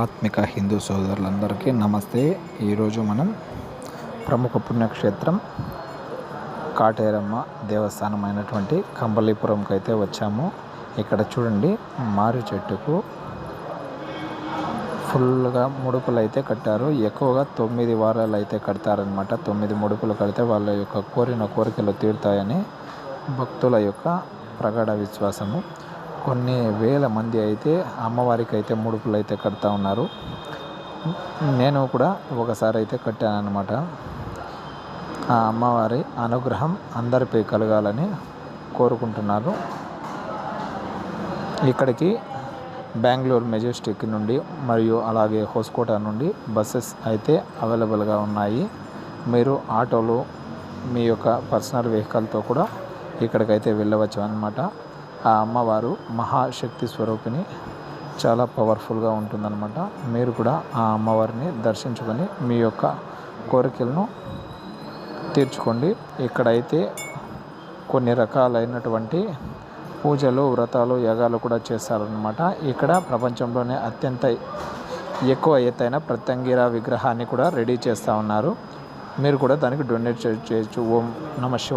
ఆత్మిక హిందూ సోదరులందరికీ నమస్తే. ఈరోజు మనం ప్రముఖ పుణ్యక్షేత్రం కాటేరమ్మ దేవస్థానం అయినటువంటి కంబళీపురంకి అయితే వచ్చాము. ఇక్కడ చూడండి మారి చెట్టుకు ఫుల్గా ముడుపులు అయితే కట్టారు. ఎక్కువగా తొమ్మిది వారాలు అయితే కడతారనమాట తొమ్మిది ముడుపులు కడితే వాళ్ళ యొక్క కోరిన కోరికలు తీరుతాయని భక్తుల యొక్క ప్రగాఢ విశ్వాసము. కొన్ని వేల మంది అయితే అమ్మవారికి అయితే ముడుపులు అయితే కడతా ఉన్నారు. నేను కూడా ఒకసారి అయితే కట్టాను అనమాట ఆ అమ్మవారి అనుగ్రహం అందరిపై కలగాలని కోరుకుంటున్నాను. ఇక్కడికి బెంగళూరు మెజెస్టిక్ నుండి మరియు అలాగే హోస్కోట నుండి బస్సెస్ అయితే అవైలబుల్గా ఉన్నాయి. మీరు ఆటోలు మీ యొక్క పర్సనల్ వెహికల్తో కూడా ఇక్కడికైతే వెళ్ళవచ్చు అనమాట ఆ అమ్మవారు మహాశక్తి స్వరూపిణి. చాలా పవర్ఫుల్గా ఉంటుందన్నమాట. మీరు కూడా ఆ అమ్మవారిని దర్శించుకొని మీ యొక్క కోరికలను తీర్చుకోండి. ఇక్కడైతే కొన్ని రకాలైనటువంటి పూజలు వ్రతాలు యాగాలు కూడా చేస్తారనమాట ఇక్కడ ప్రపంచంలోనే అత్యంత ఎక్కువ ఎత్తైన ప్రత్యంగిర విగ్రహాన్ని కూడా రెడీ చేస్తూ ఉన్నారు. మీరు కూడా దానికి డొనేట్ చేయొచ్చు ఓం నమ శివ